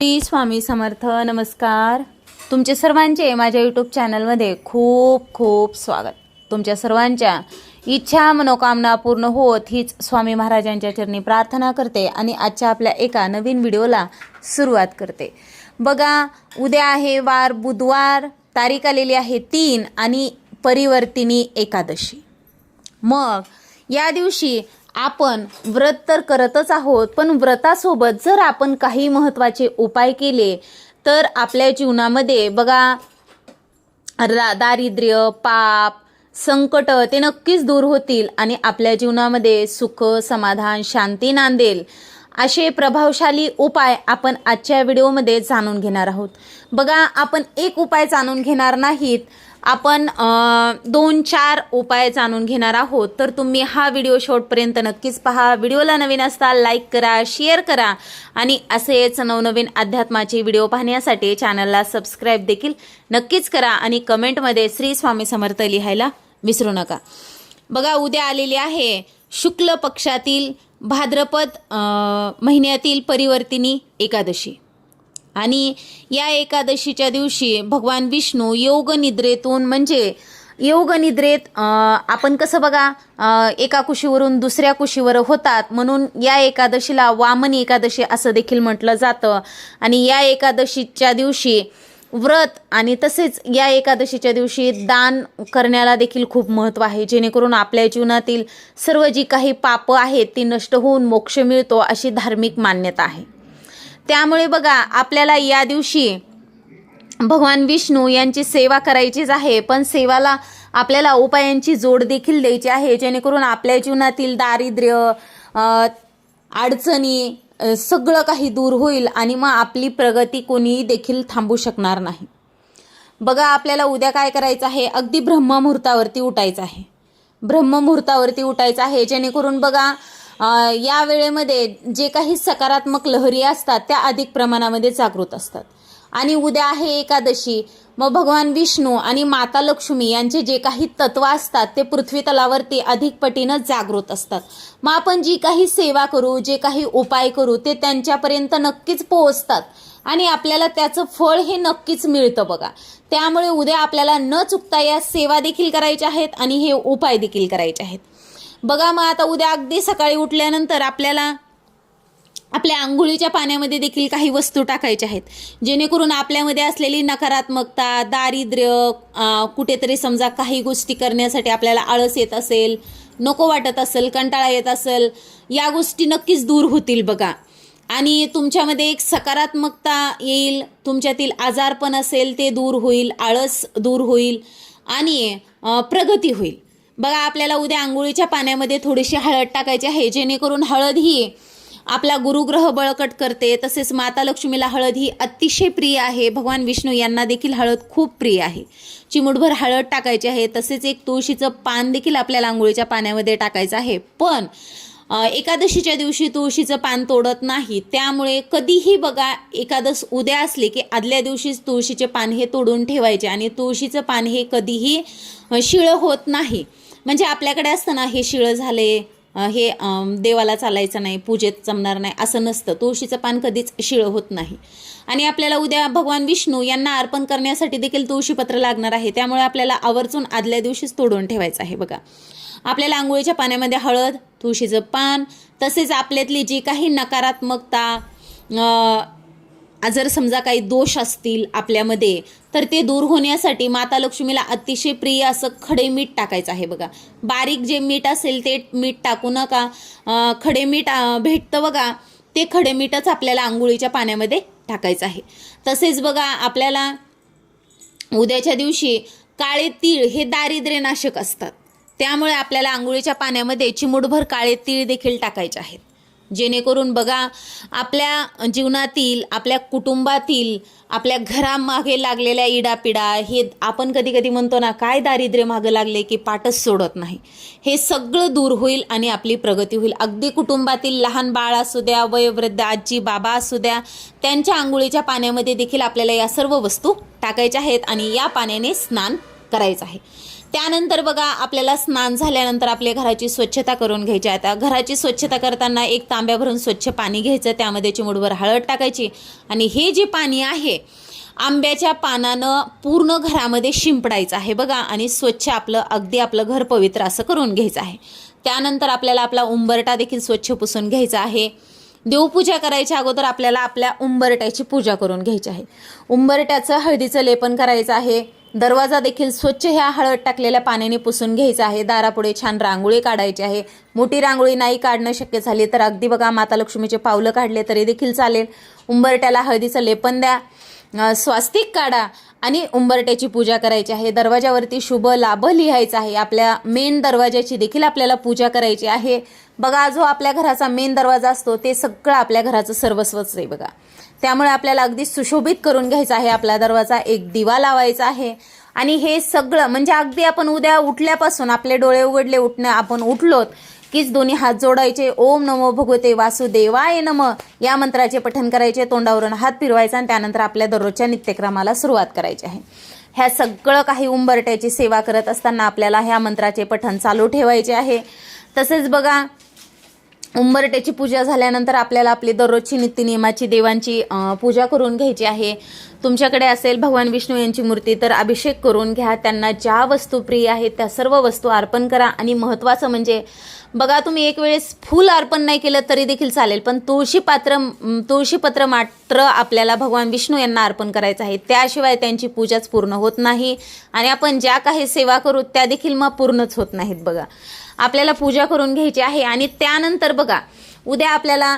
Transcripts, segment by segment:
श्री स्वामी समर्थ नमस्कार. तुमचे सर्वांचे माझ्या यूट्यूब चॅनलमध्ये खूप खूप स्वागत. तुमच्या सर्वांच्या इच्छा मनोकामना पूर्ण होत हीच स्वामी महाराजांच्या चरणी प्रार्थना करते आणि आजच्या आपल्या एका नवीन व्हिडिओला सुरुवात करते. बघा उद्या आहे वार बुधवार तारीख आलेली आहे तीन आणि परिवर्तिनी एकादशी. मग या दिवशी आपण व्रत तर करतच आहोत पण व्रतासोबत जर आपण काही महत्त्वाचे उपाय केले तर आपल्या जीवनामध्ये बघा रा दारिद्र्य पाप संकट ते नक्कीच दूर होतील आणि आपल्या जीवनामध्ये सुख समाधान शांती नांदेल. असे प्रभावशाली उपाय आपण आजच्या व्हिडिओमध्ये जाणून घेणार आहोत. बघा आपण एक उपाय जाणून घेणार नाहीत आपण दोन चार उपाय जाणून घेणार आहोत. तर तुम्ही हा व्हिडिओ शेवटपर्यंत नक्कीच पहा. व्हिडिओला नवीन असता लाईक करा शेअर करा. आणि असेच नवनवीन अध्यात्माचे व्हिडिओ पाहण्यासाठी चॅनलला सबस्क्राईब देखील नक्कीच करा आणि कमेंटमध्ये श्री स्वामी समर्थ लिहायला विसरू नका. बघा उद्या आलेली आहे शुक्ल पक्षातील भाद्रपद महिन्यातील परिवर्तिनी एकादशी. आणि या एकादशीच्या दिवशी भगवान विष्णू योग निद्रेतून म्हणजे योग निद्रेत आपण कसं बघा एका कुशीवरून दुसऱ्या कुशीवर होतात. म्हणून या एकादशीला वामन एकादशी असं देखील म्हटलं जातं. आणि या एकादशीच्या दिवशी व्रत आणि तसेच या एकादशीच्या दिवशी दान करण्याला देखील खूप महत्त्व आहे. जेणेकरून आपल्या जीवनातील सर्व जी काही पापं आहेत ती नष्ट होऊन मोक्ष मिळतो अशी धार्मिक मान्यता आहे. त्यामुळे बघा आपल्याला या दिवशी भगवान विष्णू यांची सेवा करायचीच आहे पण सेवाला आपल्याला उपायांची जोड देखील द्यायची आहे जेणेकरून आपल्या जीवनातील दारिद्र्य अडचणी सगळं काही दूर होईल आणि मग आपली प्रगती कोणीही देखील थांबू शकणार नाही. बघा आपल्याला उद्या काय करायचं आहे? अगदी ब्रह्ममुहूर्तावरती उठायचं आहे. ब्रह्ममुहूर्तावरती उठायचं आहे जेणेकरून बघा या वेळेमध्ये जे काही सकारात्मक लहरी असतात त्या अधिक प्रमाणामध्ये जागृत असतात. आणि उद्या आहे एकादशी. मग भगवान विष्णू आणि माता लक्ष्मी यांचे जे काही तत्व असतात ते पृथ्वी तलावरती अधिक पटीनं जागृत असतात. मग आपण जी काही सेवा करू जे काही उपाय करू ते त्यांच्यापर्यंत नक्कीच पोहोचतात. आणि आपल्याला त्याचं फळ हे नक्कीच मिळतं बघा. त्यामुळे उद्या आपल्याला न चुकता या सेवा देखील करायच्या आहेत आणि हे उपाय देखील करायचे आहेत. बघा मग आता उद्या अगदी सकाळी उठल्यानंतर आपल्याला आपल्या आंघोळीच्या पाण्यामध्ये देखील काही वस्तू टाकायच्या आहेत. जेणेकरून आपल्यामध्ये असलेली नकारात्मकता दारिद्र्य कुठेतरी समजा काही गोष्टी करण्यासाठी आपल्याला आळस येत असेल नको वाटत असेल कंटाळा येत असेल या गोष्टी नक्कीच दूर होतील बघा. आणि तुमच्यामध्ये एक सकारात्मकता येईल तुमच्यातील आजारपण असेल ते दूर होईल आळस दूर होईल आणि प्रगती होईल. बघा आपल्याला उद्या आंघोळीच्या पाण्यामध्ये थोडीशी हळद टाकायची आहे जेणेकरून हळद ही आपला गुरुग्रह बळकट करते. तसेच माता लक्ष्मीला हळद ही अतिशय प्रिय आहे. भगवान विष्णू यांना देखील हळद खूप प्रिय आहे. चिमुटभर हळद टाकायची आहे. तसेच एक तुळशीचं पान देखील आपल्याला आंघोळीच्या पाण्यामध्ये टाकायचं आहे. पण एकादशीच्या दिवशी तुळशीचं पान तोडत नाही. त्यामुळे कधीही बघा एकादश उद्या असली की आदल्या दिवशीच तुळशीचे पान हे तोडून ठेवायचे आणि तुळशीचं पान हे कधीही शिळं होत नाही. म्हणजे आपल्याकडे असतं ना हे शिळं झाले हे देवाला चालायचं नाही पूजेत जमणार नाही असं नसतं. तुळशीचं पान कधीच शिळं होत नाही. आणि आपल्याला उद्या भगवान विष्णू यांना अर्पण करण्यासाठी देखील तुळशीपत्र लागणार आहे. त्यामुळे आपल्याला आवर्जून आदल्या दिवशीच तोडून ठेवायचं आहे बघा. आपल्याला आंघोळीच्या पाण्यामध्ये हळद तुळशीचं पान तसेच आपल्यातली जी काही नकारात्मकता जर समजा काही दोष असतील आपल्यामध्ये तर ते दूर होण्यासाठी माता लक्ष्मीला अतिशय प्रिय असं खडे मीठ टाकायचं आहे बघा. बारीक जे मीठ असेल ते मीठ टाकू नका. खडे मीठ भेटतं बघा ते खडे मीठच आपल्याला आंघोळीच्या पाण्यामध्ये टाकायचं आहे. तसेच बघा आपल्याला उद्याच्या दिवशी काळे तीळ हे दारिद्र्यनाशक असतात. त्यामुळे आपल्याला आंघोळीच्या पाण्यामध्ये चिमुटभर काळे तीळ देखील टाकायचे आहेत. जेणेकरून बघा आपल्या जीवनातील आपल्या कुटुंबातील आपल्या घरामागे लागलेल्या इडापिडा हे आपण कधी कधी म्हणतो ना काय दारिद्र्य मागं लागले की पाठच सोडत नाही. हे सगळं दूर होईल आणि आपली प्रगती होईल. अगदी कुटुंबातील लहान बाळ असू द्या वयोवृद्ध आजी बाबा असू द्या त्यांच्या आंघोळीच्या पाण्यामध्ये देखील आपल्याला या सर्व वस्तू टाकायच्या आहेत आणि या पाण्याने स्नान करायचं आहे. त्यानंतर बघा आपल्याला स्नान झाल्यानंतर आपल्या घराची स्वच्छता करून घ्यायची. आहे आता घराची स्वच्छता करताना एक तांब्या भरून स्वच्छ पाणी घ्यायचं त्यामध्ये चिमुडभर हळद टाकायची आणि हे जे पाणी आहे आंब्याच्या पानानं पूर्ण घरामध्ये शिंपडायचं आहे बघा आणि स्वच्छ आपलं अगदी आपलं घर पवित्र असं करून घ्यायचं आहे. त्यानंतर आपल्याला आपला उंबरटा देखील स्वच्छ पुसून घ्यायचा आहे. देवपूजा करायच्या अगोदर आपल्याला आपल्या उंबरट्याची पूजा करून घ्यायची आहे. उंबरट्याचं हळदीचं लेपन करायचं आहे. दरवाजा देखील स्वच्छ ह्या हळद टाकलेल्या पाण्याने पुसून घ्यायचा आहे. दारापुढे छान रांगोळी काढायची आहे. मोठी रांगोळी नाही काढणं शक्य झाली तर अगदी बघा माता लक्ष्मीचे पावलं काढले तरी देखील चालेल. उंबरट्याला हळदीचं लेपन द्या. स्वास्तिक काढा आणि उंबरट्याची पूजा करायची आहे. दरवाजावरती शुभ लाभ लिहायचा आहे. आपल्या मेन दरवाजाची देखील आपल्याला पूजा करायची आहे. बघा जो आपल्या घराचा मेन दरवाजा असतो ते सगळं आपल्या घराचं सर्वस्वच आहे बघा. त्यामुळे आपल्याला अगदी सुशोभित करून घ्यायचा आहे. आपला दरवाजा एक दिवा लावायचा आहे. आणि हे सगळं म्हणजे अगदी आपण उद्या उठल्यापासून आपले डोळे उघडले उठणं आपण उठलोत कीच दोन्ही हात जोडायचे. ओम नमो भगवते वासुदेवाय नम. या मंत्राचे पठन करायचे तोंडावरून हात फिरवायचा आणि त्यानंतर आपल्या दररोजच्या नित्यक्रमाला सुरुवात करायची आहे. ह्या सगळं काही उंबरट्याची सेवा करत असताना आपल्याला ह्या मंत्राचे पठन चालू ठेवायचे आहे. तसेच बघा उंबरट्याची पूजा झाल्यानंतर आपल्याला आपली दररोजची नित्यनियमाची देवांची पूजा करून घ्यायची आहे. तुमच्याकडे असेल भगवान विष्णू यांची मूर्ती तर अभिषेक करून घ्या. त्यांना ज्या वस्तू प्रिय आहेत त्या सर्व वस्तू अर्पण करा. आणि महत्त्वाचं म्हणजे बघा तुम्ही एक वेळेस फूल अर्पण नाही केलं तरी देखील चालेल पण तुळशी पात्र अं, तुळशीपत्र मात्र आपल्याला भगवान विष्णू यांना अर्पण करायचं आहे. त्याशिवाय त्यांची पूजाच पूर्ण होत नाही. आणि आपण ज्या काही सेवा करू त्या देखील मग पूर्णच होत नाहीत बघा. आपल्याला पूजा करून घ्यायची आहे. आणि त्यानंतर बघा उद्या आपल्याला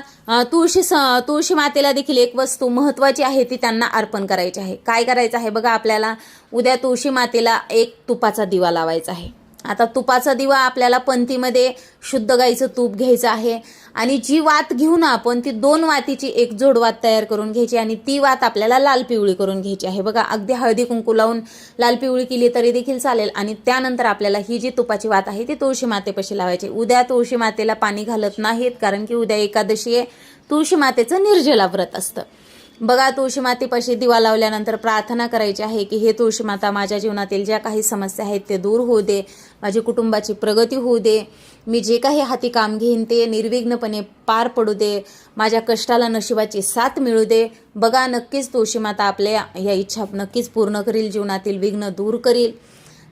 तुळशी स तुळशी मातेला देखील एक वस्तू महत्त्वाची आहे ती त्यांना अर्पण करायची आहे. काय करायचं आहे बघा आपल्याला उद्या तुळशी मातेला एक तुपाचा दिवा लावायचा आहे. आता तुपाचा दिवा आपल्याला पंथीमध्ये शुद्ध गाईचं तूप घ्यायचं आहे. आणि जी वात घेऊ ना आपण ती दोन वातीची एक जोड वात तयार करून घ्यायची आणि ती वात आपल्याला लाल पिवळी करून घ्यायची आहे. बघा अगदी हळदी कुंकू लावून लाल पिवळी केली तरी देखील चालेल. आणि त्यानंतर आपल्याला ही जी तुपाची वात आहे ती तुळशी मातेपाशी लावायची. उद्या तुळशी मातेला पाणी घालत नाहीत कारण की उद्या एकादशी आहे. तुळशी मातेचं निर्जला व्रत असतं. बघा तुळशी मातेपाशी दिवा लावल्यानंतर प्रार्थना करायची आहे की हे तुळशी माता माझ्या जीवनातील ज्या काही समस्या आहेत ते दूर होऊ दे. माझी कुटुंबाची प्रगती होऊ दे. मी जे काही हाती काम घेईन ते निर्विघ्नपणे पार पडू दे. माझ्या कष्टाला नशिबाची साथ मिळू दे. बघा नक्कीच तुळशी माता आपल्या या इच्छा नक्कीच पूर्ण करील जीवनातील विघ्न दूर करील.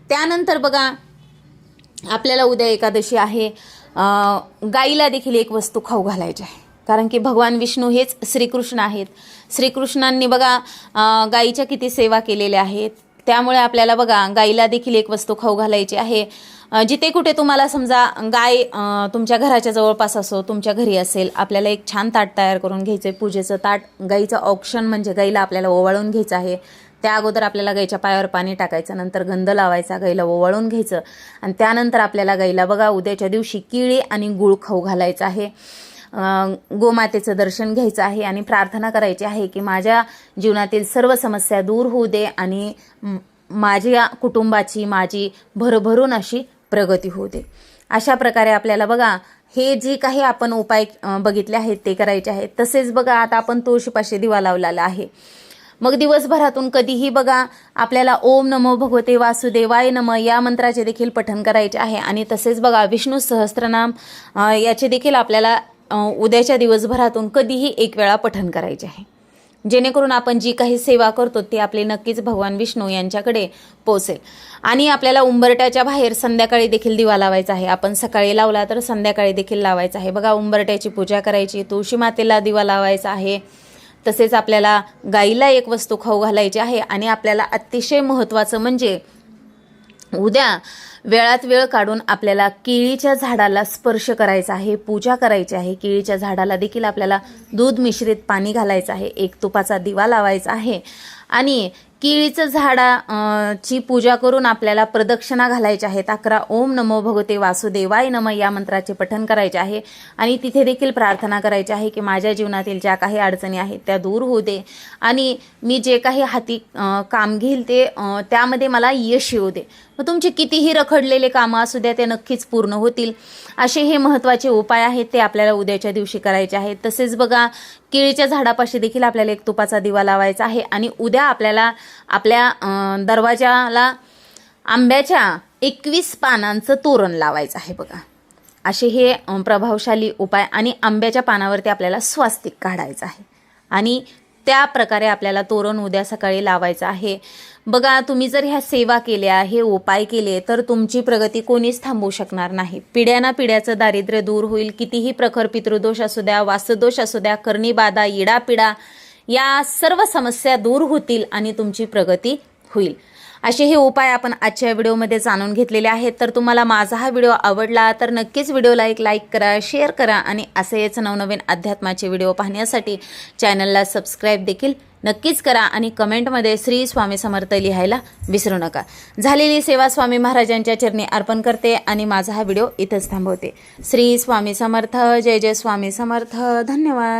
त्यानंतर बघा आपल्याला उद्या एकादशी आहे. गाईला देखील एक वस्तू खाऊ घालायची आहे. कारण की भगवान विष्णू हेच श्रीकृष्ण आहेत. श्रीकृष्णांनी बघा गाईच्या किती सेवा केलेल्या आहेत. त्यामुळे आपल्याला बघा गाईला देखील एक वस्तू खाऊ घालायची आहे. जिथे कुठे तुम्हाला समजा गाय तुमच्या घराच्या जवळपास असो तुमच्या घरी असेल आपल्याला एक छान ताट तयार करून घ्यायचं आहे पूजेचं ताट गाईचं ऑप्शन म्हणजे गाईला आपल्याला ओवाळून घ्यायचं आहे. त्या अगोदर आपल्याला गाईच्या पायावर पाणी टाकायचं नंतर गंध लावायचा गाईला ओवाळून घ्यायचं. आणि त्यानंतर आपल्याला गाईला बघा उद्याच्या दिवशी किळी आणि गुळ खाऊ घालायचं आहे. गोमातेचं दर्शन घ्यायचं आहे आणि प्रार्थना करायची आहे की माझ्या जीवनातील सर्व समस्या दूर होऊ दे आणि माझ्या कुटुंबाची माझी भरभरून अशी प्रगती होऊ दे. अशा प्रकारे आपल्याला बघा हे जे काही आपण उपाय बघितले आहेत ते करायचे आहेत. तसेच बघा आता आपण तुळशीपाशी दिवा लावलेला आहे. मग दिवसभरातून कधीही बघा आपल्याला ओम नमो भगवते वासुदेवाय नम या मंत्राचे देखील पठण करायचे आहे. आणि तसेच बघा विष्णू सहस्त्रनाम याचे देखील आपल्याला उद्याच्या दिवसभरातून कधीही एक वेळा पठण करायचे आहे. जेणेकरून आपण जी काही सेवा करतो ती आपली नक्कीच भगवान विष्णू यांच्याकडे पोचेल आणि आपल्याला उंबरट्याच्या बाहेर संध्याकाळी देखील दिवा लावायचा आहे. आपण सकाळी लावला तर संध्याकाळी देखील लावायचा आहे. बघा उंबरट्याची पूजा करायची तुळशी मातेला दिवा लावायचा आहे. तसेच आपल्याला गाईला एक वस्तू खाऊ घालायची आहे. आणि आपल्याला अतिशय महत्त्वाचं म्हणजे उद्या वेळात वेळ काढून आपल्याला केळीच्या झाडाला स्पर्श करायचा आहे पूजा करायची आहे. केळीच्या झाडाला देखील आपल्याला दूध मिश्रित पाणी घालायचं आहे एक तुपाचा दिवा लावायचा आहे. आणि केळीचं झाडा ची पूजा करून आपल्याला प्रदक्षिणा घालायच्या आहेत. अकरा ओम नमो भगवते वासुदेवाय नम या मंत्राचे पठन करायचे आहे. आणि तिथे देखील प्रार्थना करायची आहे की माझ्या जीवनातील ज्या काही अडचणी आहेत त्या दूर होऊ दे. आणि मी जे काही हाती काम घेईल ते त्यामध्ये मला यश येऊ दे. मग तुमचे कितीही रखडलेले कामं असू द्या ते नक्कीच पूर्ण होतील. असे हे महत्त्वाचे उपाय आहेत ते आपल्याला उद्याच्या दिवशी करायचे आहेत. तसेच बघा केळीच्या झाडापाशी देखील आपल्याला एक तुपाचा दिवा लावायचा आहे. आणि उद्या आपल्याला आपल्या दरवाजाला आंब्याच्या एकवीस पानांचं तोरण लावायचं आहे बघा. असे हे प्रभावशाली उपाय आणि आंब्याच्या पानावरती आपल्याला स्वास्तिक काढायचं आहे. आणि त्या प्रकारे आपल्याला तोरण उद्या सकाळी लावायचं आहे. बघा तुम्ही जर ह्या सेवा केल्या हे उपाय केले तर तुमची प्रगती कोणीच थांबवू शकणार नाही. पिढ्याना पिढ्याचं दारिद्र्य दूर होईल. कितीही प्रखर पितृदोष असू द्या वास्तुदोष असू द्या कर्णीबाधा इडापिडा या सर्व समस्या दूर होतील आणि तुमची प्रगती होईल. असे हे उपाय आपण आजच्या व्हिडिओमध्ये जाणून घेतलेले आहेत. तर तुम्हाला माझा हा व्हिडिओ आवडला तर नक्कीच व्हिडिओला एक लाईक करा शेअर करा आणि असेच नवनवीन अध्यात्माचे व्हिडिओ पाहण्यासाठी चॅनलला सबस्क्राईब देखील नक्कीच करा आणि कमेंटमध्ये श्री स्वामी समर्थ लिहायला विसरू नका. झालेली सेवा स्वामी महाराजांच्या चरणी अर्पण करते आणि माझा हा व्हिडिओ इथंच थांबवते. श्री स्वामी समर्थ जय जय स्वामी समर्थ. धन्यवाद.